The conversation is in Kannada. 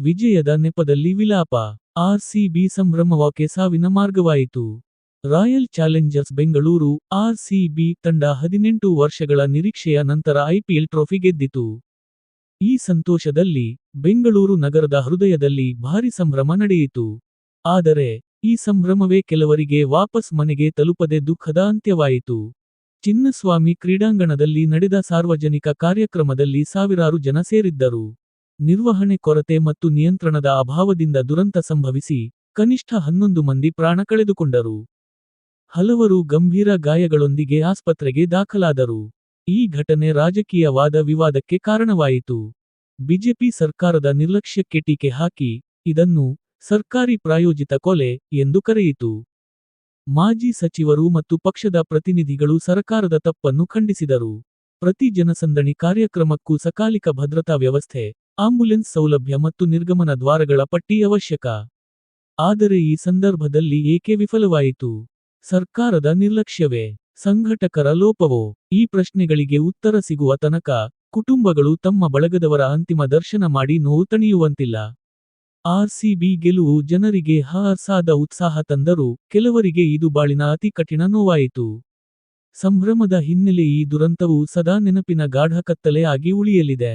ವಿಜಯದ ನೆಪದಲ್ಲಿ ವಿಲಾಪ, ಆರ್ಸಿಬಿ ಸಂಭ್ರಮವಾಕೆ ಸಾವಿನ ಮಾರ್ಗವಾಯಿತು. ರಾಯಲ್ ಚಾಲೆಂಜರ್ಸ್ ಬೆಂಗಳೂರು, ಆರ್ಸಿಬಿ ತಂಡ ಹದಿನೆಂಟು ವರ್ಷಗಳ ನಿರೀಕ್ಷೆಯ ನಂತರ ಐಪಿಎಲ್ ಟ್ರೋಫಿ ಗೆದ್ದಿತು. ಈ ಸಂತೋಷದಲ್ಲಿ ಬೆಂಗಳೂರು ನಗರದ ಹೃದಯದಲ್ಲಿ ಭಾರಿ ಸಂಭ್ರಮ ನಡೆಯಿತು. ಆದರೆ, ಈ ಸಂಭ್ರಮವೇ ಕೆಲವರಿಗೆ ವಾಪಸ್ ಮನೆಗೆ ತಲುಪದೆ ದುಃಖದ ಅಂತ್ಯವಾಯಿತು. ಚಿನ್ನಸ್ವಾಮಿ ಕ್ರೀಡಾಂಗಣದಲ್ಲಿ ನಡೆದ ಸಾರ್ವಜನಿಕ ಕಾರ್ಯಕ್ರಮದಲ್ಲಿ ಸಾವಿರಾರು ಜನ ಸೇರಿದ್ದರು. ನಿರ್ವಹಣೆ ಕೊರತೆ ಮತ್ತು ನಿಯಂತ್ರಣದ ಅಭಾವದಿಂದ ದುರಂತ ಸಂಭವಿಸಿ ಕನಿಷ್ಠ ಹನ್ನೊಂದು ಮಂದಿ ಪ್ರಾಣ ಕಳೆದುಕೊಂಡರು. ಹಲವರು ಗಂಭೀರ ಗಾಯಗಳೊಂದಿಗೆ ಆಸ್ಪತ್ರೆಗೆ ದಾಖಲಾದರು. ಈ ಘಟನೆ ರಾಜಕೀಯ ವಾದ ವಿವಾದಕ್ಕೆ ಕಾರಣವಾಯಿತು. ಬಿಜೆಪಿ ಸರ್ಕಾರದ ನಿರ್ಲಕ್ಷ್ಯಕ್ಕೆ ಟೀಕೆ ಹಾಕಿ, ಇದನ್ನು ಸರ್ಕಾರಿ ಪ್ರಾಯೋಜಿತ ಕೊಲೆ ಎಂದು ಕರೆಯಿತು. ಮಾಜಿ ಸಚಿವರು ಮತ್ತು ಪಕ್ಷದ ಪ್ರತಿನಿಧಿಗಳು ಸರ್ಕಾರದ ತಪ್ಪನ್ನು ಖಂಡಿಸಿದರು. ಪ್ರತಿ ಜನಸಂದಣಿ ಕಾರ್ಯಕ್ರಮಕ್ಕೂ ಸಕಾಲಿಕ ಭದ್ರತಾ ವ್ಯವಸ್ಥೆ ಆಂಬ್ಯುಲೆನ್ಸ್ ಸೌಲಭ್ಯ ಮತ್ತು ನಿರ್ಗಮನ ದ್ವಾರಗಳ ಪಟ್ಟಿ ಅವಶ್ಯಕ. ಆದರೆ ಈ ಸಂದರ್ಭದಲ್ಲಿ ಏಕೆ ವಿಫಲವಾಯಿತು? ಸರ್ಕಾರದ ನಿರ್ಲಕ್ಷ್ಯವೇ? ಸಂಘಟಕರ ಲೋಪವೋ? ಈ ಪ್ರಶ್ನೆಗಳಿಗೆ ಉತ್ತರ ಸಿಗುವ ತನಕ ಕುಟುಂಬಗಳು ತಮ್ಮ ಬಳಗದವರ ಅಂತಿಮ ದರ್ಶನ ಮಾಡಿ ನೋವು ತಣಿಯುವಂತಿಲ್ಲ. ಆರ್ಸಿಬಿ ಗೆಲುವು ಜನರಿಗೆ ಹರ್ಸಾದ ಉತ್ಸಾಹ ತಂದರೂ ಕೆಲವರಿಗೆ ಇದು ಬಾಳಿನ ಅತಿ ಕಠಿಣ ನೋವಾಯಿತು. ಸಂಭ್ರಮದ ಹಿನ್ನೆಲೆ ಈ ದುರಂತವು ಸದಾ ನೆನಪಿನ ಗಾಢ ಕತ್ತಲೆ ಆಗಿ ಉಳಿಯಲಿದೆ.